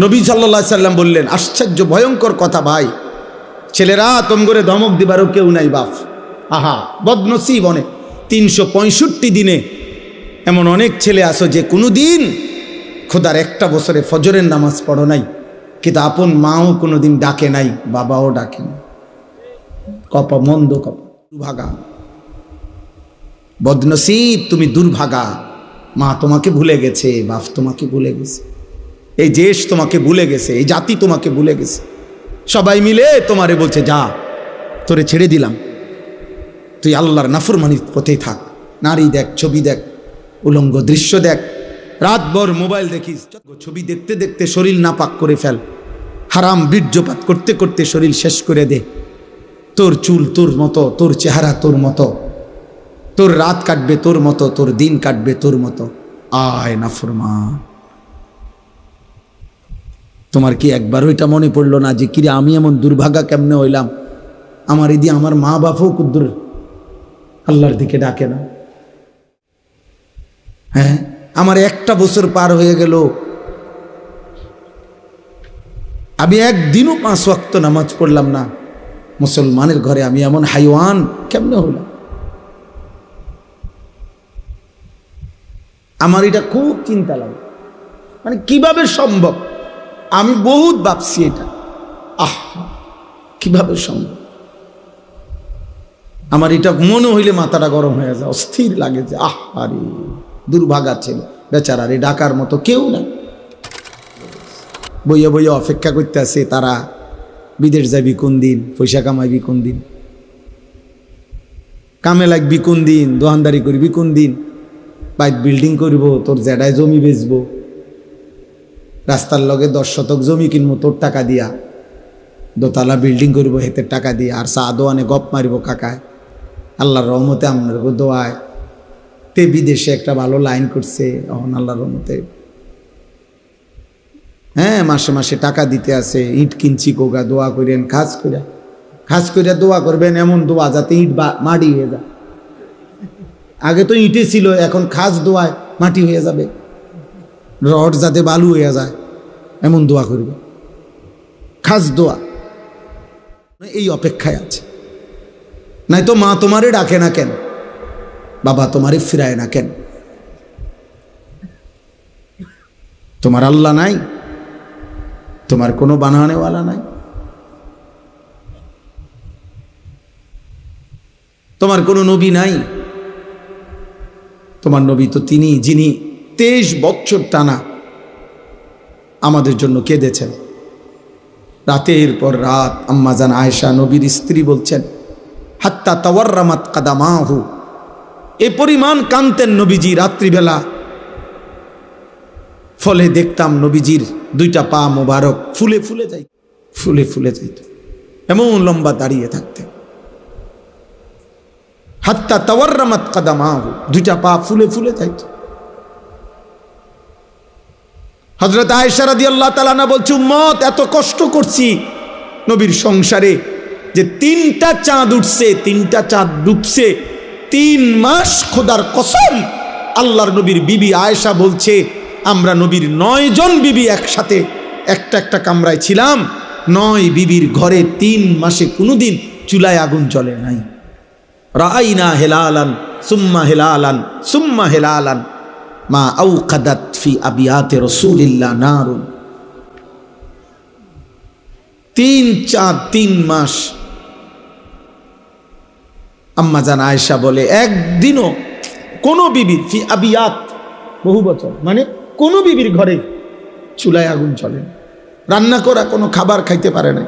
নবী সাল্লা সাল্লাম বললেন, আশ্চর্য, ভয়ঙ্কর কথা ভাই। ছেলেরা তোম করে ধমক দিবারও কেউ নাই, বাপ। আহা, বদনসিব অনেক। তিনশো পঁয়ষট্টি দিনে এমন অনেক ছেলে আসো যে কোনো দিন খোদার একটা বছরে ফজরের নামাজ পড়ো নাই। কিন্তু আপন মাও কোনো দিন ডাকে নাই, বাবাও ডাকে না কপ মন্দ কপ। দুর্ভাগা। বদনসিব, তুমি দুর্ভাগা। মা তোমাকে ভুলে গেছে, বাপ তোমাকে ভুলে গেছে। এই দেশ তোমাকে ভুলে গেছে, এই জাতি তোমাকে ভুলে গেছে। সবাই মিলে তোমারে বলছে, যা, তোরে ছেড়ে দিলাম। তুই আল্লাহর নাফরমানির পথেই থাক। নারী দেখ, ছবি দেখ, উলঙ্গ দৃশ্য দেখ। রাতভর মোবাইল দেখিস ছবি দেখতে দেখতে শরীর নাপাক করে ফেল। হারাম বীর্যপাত করতে করতে শরীর শেষ করে দে। তোর চুল তোর মতো, তোর চেহারা তোর মতো। তোর রাত কাটবে তোর মতো, তোর দিন কাটবে তোর মতো। আয় নাফরমান। তোমার কি একবার ওইটা মনে পড়ল না যে কিরে আমি এমন দুর্ভাগা কেমনে হইলাম? আমার এদি আমার মা বাপও কুদ্দুর। আল্লাহর দিকে ডাকে না। হ্যাঁ আমার একটা বছর পার হয়ে গেল। আমি একদিনও পাঁচ ওয়াক্ত নামাজ পড়লাম না। মুসলমানের ঘরে আমি এমন হাইওয়ান কেমনে হইলাম? আমার এটা খুব চিন্তা লাগে। মানে কীভাবে সম্ভব? আমি বহুত ভাবছি এটা। আহ, কীভাবে সম্ভব? আমার এটা মনে হইলে মাথাটা গরম হয়ে যায়, অস্থির লাগে যে, আহ, আরে, দুর্ভাগা ছেলে। বেচারা রে, ডাকার মতো কেউ নাই। বইয়া বইয়া অপেক্ষা করতে আছে তারা বিদেশ যাবি কোন দিন, পয়সা কামাইবি কোন দিন? কামে লাগবি কোন দিন দোকানদারি করবি কোন দিন? বাইক বিল্ডিং করব, তোর জেডায় জমি বেচবো। রাস্তার লগে দশ শতক জমি কিনবো, তোর টাকা দিয়া। দোতলা বিল্ডিং করব, হেতের টাকা দিয়ে। আর চা দোয়ানে গপ মারিব কাকায়। আল্লাহর রহমতে আপনার দোয়ায়। তে বিদেশে একটা ভালো লাইন করছে, এখন আল্লাহর রহমতে। হ্যাঁ মাসে মাসে টাকা দিতে আছে, ইট কিনছি কোগা দোয়া করেন খাস করে খাস করে দোয়া করবেন, এমন দোয়া যাতে ইট মাটি হয়ে যায়। আগে তো ইটে ছিল, এখন খাস দোয়ায় মাটি হয়ে যাবে। রড যাতে বালু হয়ে যায়, এমন দোয়া করবে। খাস দোয়া। এই অপেক্ষায় আছে। নাই তো মা তোমারে ডাকে না কেন? বাবা তোমারে ফিরায় না কেন? তোমার আল্লাহ নাই, তোমার কোনো বানানেওয়ালা নাই। তোমার কোনো নবী নাই। তোমার নবী তো তিনি, যিনি তেইশ বৎসর টানা আমাদের জন্য কেঁদেছেন। রাতের পর রাত আম্মাজান আয়েশা নবীর স্ত্রী বলছেন, হাত্তা তাওয়ার্রামাত কাদামাহু। এ পরিমাণ কান্তেন নবীজি রাত্রিবেলা। ফলে দেখতাম নবীজির দুইটা পা মোবারক ফুলে ফুলে যাই, ফুলে ফুলে যাইত, এমন লম্বা দাঁড়িয়ে থাকতেন। হাত্তা তাওয়ার্রামাত কাদামাহু, দুইটা পা ফুলে ফুলে যাইত। হজরত আয়সারাদি আল্লাহ তালানা বলছে, উম্মত, এত কষ্ট করছি নবীর সংসারে যে তিনটা চাঁদ উঠছে, তিনটা চাঁদ ডুবছে, তিন মাস খোদার কসম আল্লাহর নবীর বিবি আয়েশা বলছে, আমরা নবীর নয় জন বিবি একসাথে একটা একটা কামরায় ছিলাম, নয় বিবির ঘরে তিন মাসে কোনোদিন চুলায় আগুন জ্বলে নাই। রাইনা হেলালান, সুম্মা হেলালান সুম্মা হেলালান। মা আউ কাদাত ফি আবিয়াতে রসুলিল্লাহ নারুন। তিন চাঁদ, তিন মাস। আম্মা জান আয়েশা বলে, একদিনও কোনো বিবির ফি আবিয়াত, বহু বছর মানে কোনো বিবির ঘরে চুলায় আগুন চলে। রান্না করা কোনো খাবার খাইতে পারে না